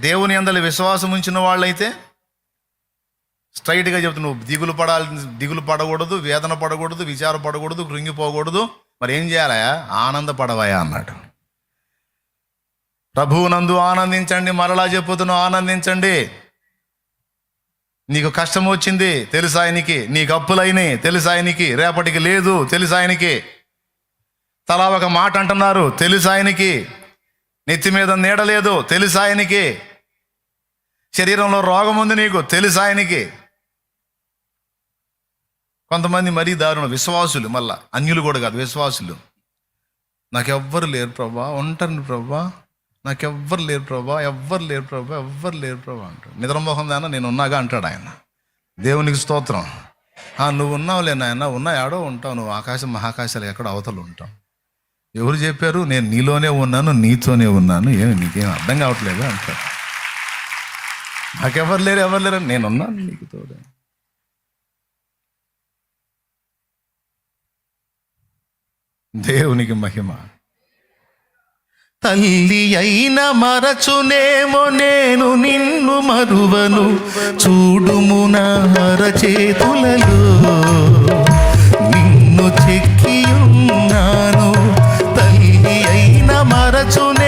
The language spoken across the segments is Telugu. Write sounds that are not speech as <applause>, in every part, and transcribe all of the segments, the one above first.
దేవుని అందరి విశ్వాసం ఉంచిన వాళ్ళైతే స్ట్రైట్గా చెప్తు నువ్వు దిగులు పడాలి దిగులు పడకూడదు వేదన పడకూడదు విచార పడకూడదు కృంగిపోకూడదు. మరి ఏం చేయాలయా ఆనందపడవయా అన్నాడు. ప్రభువునందు ఆనందించండి మరలా చెప్పుతున్నావు ఆనందించండి. నీకు కష్టం వచ్చింది తెలుసు ఆయనకి? నీకు అప్పులైనవి తెలుసు ఆయనకి? రేపటికి లేదు తెలుసు ఆయనకి? తలా ఒక మాట అంటున్నారు తెలుసు ఆయనకి? నెత్తి మీద నీడలేదు తెలుసు ఆయనకి? శరీరంలో రోగం ఉంది నీకు తెలుసు ఆయనకి? కొంతమంది మరీ దారుణ విశ్వాసులు మళ్ళా. అన్యులు కూడా కాదు విశ్వాసులు. నాకెవ్వరు లేరు ప్రభా ఉంటాను ప్రభా. నాకెవ్వరు లేరు ప్రభా ఎవ్వరు లేరు ప్రభా ఎవ్వరు లేరు ప్రభా అంటాడు. నిద్రమోహం దానా నేను ఉన్నాగా అంటాడు ఆయన. దేవునికి స్తోత్రం. "ఆ, నువ్వు ఉన్నావులే నాయన ఉన్నా ఆడో ఉంటావు నువ్వు ఆకాశం మహాకాశాలు ఎక్కడ అవతలు ఉంటావు. ఎవరు చెప్పారు? నేను నీలోనే ఉన్నాను నీతోనే ఉన్నాను ఏమి నీకేం అర్థం కావట్లేదు అంటారు నాకెవరు లేరు ఎవరు లేరు నేనున్నాను నీకు తోడు. దేవునికి మహిమ. తల్లి అయిన మరచునేమో నేను నిన్ను మరువను. చూడుమున నా నిన్ను చెక్కియున్నాను. తల్లి అయిన మరచునే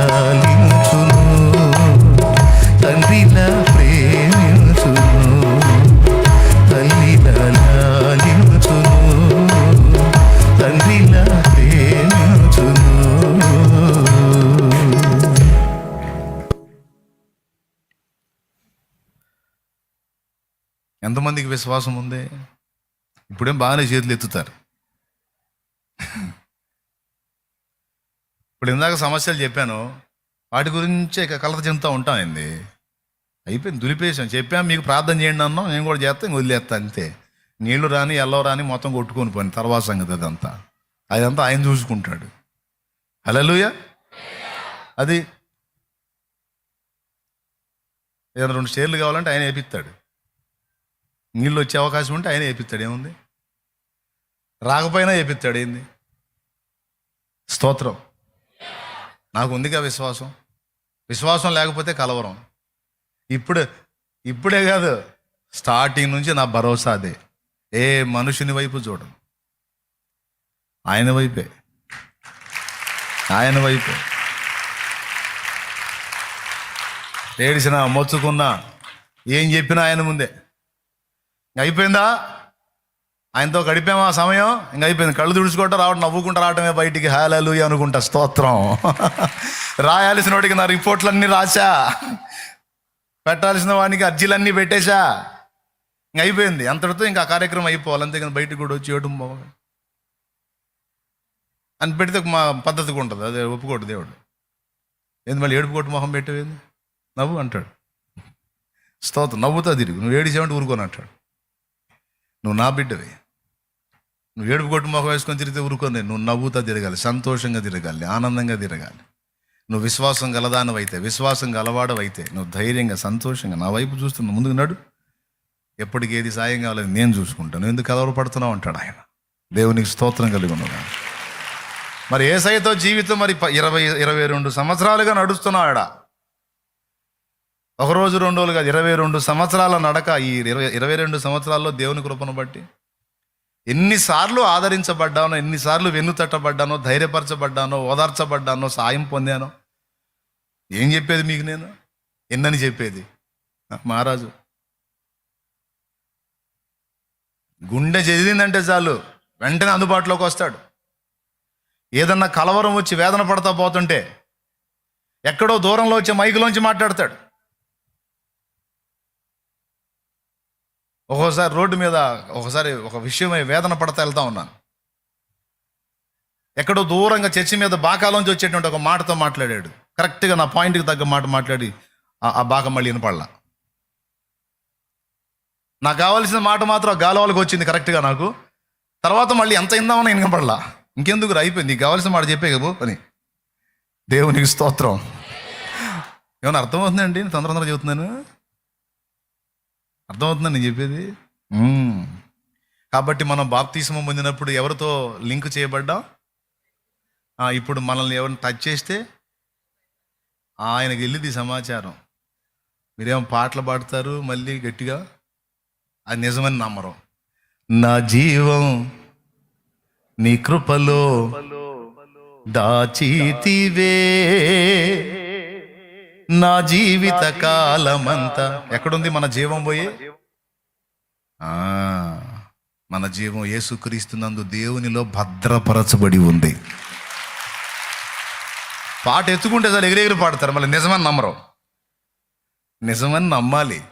మందికి విశ్వాసం ఉంది. ఇప్పుడేం బాగానే చేతులు ఎత్తుతారు. ఇప్పుడు ఇందాక సమస్యలు చెప్పాను. వాటి గురించి ఇక కలత చెందుతూ ఉంటామైంది అయిపోయింది దులిపేసాం చెప్పాం మీకు ప్రార్థన చేయండి అన్నాం నేను కూడా చేస్తే ఇంక వదిలేస్తా అంతే. నీళ్ళు రాని ఎల్లో రాని మొత్తం కొట్టుకొని పోయింది తర్వాత సంగతి అదంతా. అదంతా ఆయన చూసుకుంటాడు. హలోయ అది ఏదైనా రెండు షేర్లు కావాలంటే ఆయన వేపిస్తాడు. నీళ్ళు వచ్చే అవకాశం ఉంటే ఆయన వేపిస్తాడు ఏముంది? రాకపోయినా వేపిస్తాడు ఏంది? స్తోత్రం. నాకు ఉందిగా విశ్వాసం. విశ్వాసం లేకపోతే కలవరం. ఇప్పుడు ఇప్పుడే కాదు స్టార్టింగ్ నుంచి నా భరోసా అదే. ఏ మనుషుని వైపు చూడను. ఆయన వైపే. ఆయన వైపే. ఏడిసిన మొచ్చుకున్నా ఏం చెప్పినా ఆయన ముందే. అయిపోయిందా? ఆయనతో గడిపామా ఆ సమయం? ఇంక అయిపోయింది. కళ్ళు తుడుచుకుంటా రావడం నవ్వుకుంటా రావటమే బయటికి. హాలలు అనుకుంటా. స్తోత్రం. <laughs> రాయాల్సిన వాడికి నా రిపోర్ట్లన్నీ రాశా. పెట్టాల్సిన వాడికి అర్జీలన్నీ పెట్టేశా. ఇంక అయిపోయింది. అంతటితో ఇంకా కార్యక్రమం అయిపోవాలి. అంతేకాని బయటకు కూడా వచ్చి ఏడు అని పెడితే మా పద్ధతిగా ఉంటుంది. అదే ఒప్పుకోడు దేవుడు. ఏంది మళ్ళీ ఏడుపు కొట్టు మొహం పెట్టేది నవ్వు అంటాడు. స్తోత్రం. నవ్వుతా తిరిగి. నువ్వు ఏడిచావంటే ఊరుకొని అంటాడు. నువ్వు నా బిడ్డవి. నువ్వు ఏడుపు కొట్టు మొహం వేసుకొని తిరిగితే ఊరుకొని నువ్వు నవ్వుతా తిరగాలి సంతోషంగా తిరగాలి ఆనందంగా తిరగాలి. నువ్వు విశ్వాసం గలదానవైతే విశ్వాసం గలవాడవైతే నువ్వు ధైర్యంగా సంతోషంగా నా వైపు చూస్తున్నా ముందుకు నడు. ఎప్పటికి ఏది సాయం కావాలని నేను చూసుకుంటాను ఎందుకు కలవరపడుతున్నావు అంటాడు ఆయన. దేవునికి స్తోత్రం కలిగి ఉన్నాడు మరి ఏసైతో జీవితం మరి ఇరవై ఇరవై రెండు సంవత్సరాలుగా నడుస్తున్నాడా ఒక రోజు రెండు రోజులు కాదు ఇరవై రెండు సంవత్సరాల నడక ఈ ఇరవై ఇరవై రెండు సంవత్సరాల్లో దేవుని కృపను బట్టి. ఎన్నిసార్లు ఆదరించబడ్డానో ఎన్నిసార్లు వెన్ను తట్టబడ్డానో ధైర్యపరచబడ్డానో ఓదార్చబడ్డానో సాయం పొందానో. ఏం చెప్పేది మీకు నేను? ఎన్నని చెప్పేది? మహారాజు. గుండె చెదిరిందంటే చాలు వెంటనే అందుబాటులోకి వస్తాడు. ఏదన్నా కలవరం వచ్చి వేదన పడతా పోతుంటే ఎక్కడో దూరంలో వచ్చే మైకులోంచి మాట్లాడతాడు. ఒక్కోసారి రోడ్డు మీద ఒకసారి ఒక విషయమై వేదన పడతా వెళ్తా ఉన్నాను ఎక్కడో దూరంగా చర్చి మీద బాకాలోంచి వచ్చేటువంటి ఒక మాటతో మాట్లాడాడు. కరెక్ట్గా నా పాయింట్కి తగ్గ మాట మాట్లాడి ఆ- బాక మళ్ళీ వినపడలా. నాకు కావాల్సిన మాట మాత్రం ఆ గాలవాళ్ళకి వచ్చింది కరెక్ట్గా నాకు. తర్వాత మళ్ళీ ఎంత ఇందామని వినపడలా. ఇంకెందుకు అయిపోయింది. నీకు కావాల్సిన మాట చెప్పే కదా అని దేవునికి స్తోత్రం. ఏమైనా అర్థమవుతుందండి? నేను తొందర తొందరగా చెబుతున్నాను. అర్థమవుతుందని నేను చెప్పేది. కాబట్టి మనం బాప్తీసం పొందినప్పుడు ఎవరితో లింక్ చేయబడ్డాం? ఆ, ఇప్పుడు మనల్ని ఎవరిని టచ్ చేస్తే ఆయనకి వెళ్ళింది సమాచారం. మీరేమో పాటలు పాడతారు మళ్ళీ గట్టిగా. అది నిజమని నమ్మరు. నా జీవం నీ కృపలో దాచితివే. నా జీవిత కాలమంతా ఎక్కడుంది మన జీవం పోయి? ఆ, మన జీవం యేసుక్రీస్తునందు దేవునిలో భద్రపరచబడి ఉంది. పాట ఎత్తుకుంటే సార్ ఎగిరెగిరి పాడతారు. మళ్ళీ నిజమని నమ్మరు. నిజమని నమ్మాలి.